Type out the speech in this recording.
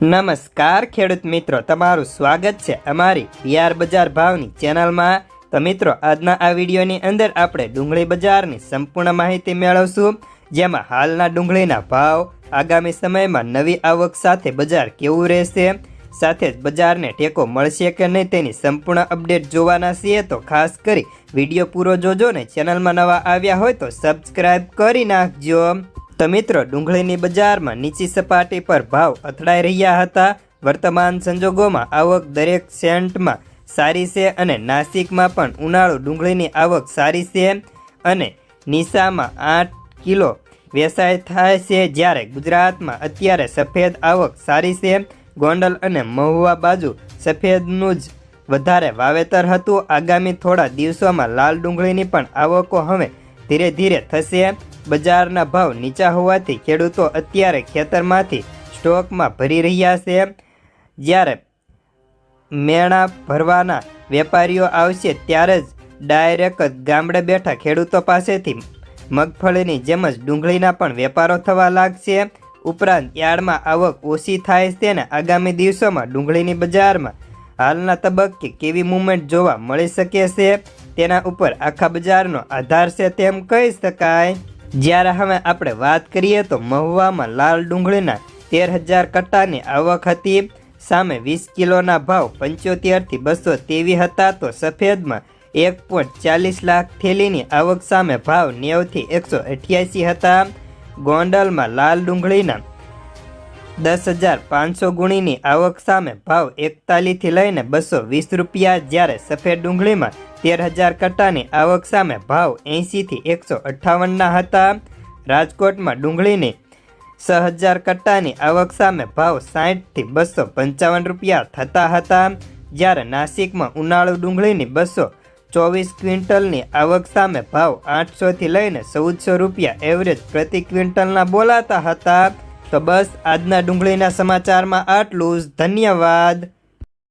નમસ્કાર, ખેડૂત મિત્રો. તમારું સ્વાગત છે અમારી બિહાર બજાર ભાવની ચેનલમાં. તો મિત્રો, આજના આ વિડીયોની અંદર આપણે ડુંગળી બજારની સંપૂર્ણ માહિતી મેળવશું, જેમાં હાલના ડુંગળીના ભાવ, આગામી સમયમાં નવી આવક સાથે બજાર કેવું રહેશે, સાથે જ બજારને ટેકો મળશે કે નહીં તેની સંપૂર્ણ અપડેટ જોવાના છીએ. તો ખાસ કરી વીડિયો પૂરો જોજો ને ચેનલમાં નવા આવ્યા હોય તો સબસ્ક્રાઈબ કરી નાખજો. તો મિત્રો, ડુંગળીની બજારમાં નીચી સપાટી પર ભાવ અથડાઈ રહ્યા હતા. વર્તમાન સંજોગોમાં આવક દરેક સેન્ટમાં સારી છે અને નાસિકમાં પણ ઉનાળુ ડુંગળીની આવક સારી છે અને નિશામાં આઠ કિલો વેચાય થાય છે જ્યારે ગુજરાતમાં અત્યારે સફેદ આવક સારી છે. ગોંડલ અને મહુવા બાજુ સફેદનું જ વધારે વાવેતર હતું. આગામી થોડા દિવસોમાં લાલ ડુંગળીની પણ આવકો હવે ધીરે ધીરે થશે. બજારના ભાવ નીચા હોવાથી ખેડૂતો અત્યારે ખેતરમાંથી સ્ટોકમાં ભરી રહ્યા છે. જ્યારે મેણા ભરવાના વેપારીઓ આવશે ત્યારે જ ડાયરેક્ટ ગામડે બેઠા ખેડૂતો પાસેથી મગફળીની જેમ જ ડુંગળીના પણ વેપારો થવા લાગશે. ઉપરાંત યાર્ડમાં આવક ઓછી થાય છે ને આગામી દિવસોમાં ડુંગળીની બજારમાં હાલના તબક્કે કેવી મુવમેન્ટ જોવા મળી શકે છે તેના ઉપર આખા બજારનો આધાર છે તેમ કહી શકાય. જ્યારે હવે આપણે વાત કરીએ તો મહુવામાં લાલ ડુંગળીના તેર હજાર કટ્ટાની આવક હતી. સામે વીસ કિલોના ભાવ પંચોતેરથી બસો તેવી હતા તો સફેદમાં એક પોઈન્ટ ચાલીસ લાખ થેલીની આવક સામે ભાવ નેવથી એકસો અઠ્યાસી હતા. ગોંડલમાં લાલ ડુંગળીના દસ હજાર પાંચસો ગુણીની આવક સામે ભાવ એકતાલીસથી લઈને બસો વીસ રૂપિયા જ્યારે સફેદ ડુંગળીમાં તેર હજાર કટ્ટાની આવક સામે ભાવ એંશીથી એકસો અઠ્ઠાવનના હતા. રાજકોટમાં ડુંગળીની છ હજાર કટ્ટાની આવક સામે ભાવ સાહીઠથી બસો પંચાવન રૂપિયા થતા હતા. જ્યારે નાસિકમાં ઉનાળુ ડુંગળીની બસો ચોવીસ ક્વિન્ટલની આવક સામે ભાવ આઠસોથી લઈને ચૌદસો રૂપિયા એવરેજ પ્રતિ ક્વિન્ટલના બોલાતા હતા. તો બસ આજના ડુંગળીના સમાચારમાં આટલું જ. ધન્યવાદ.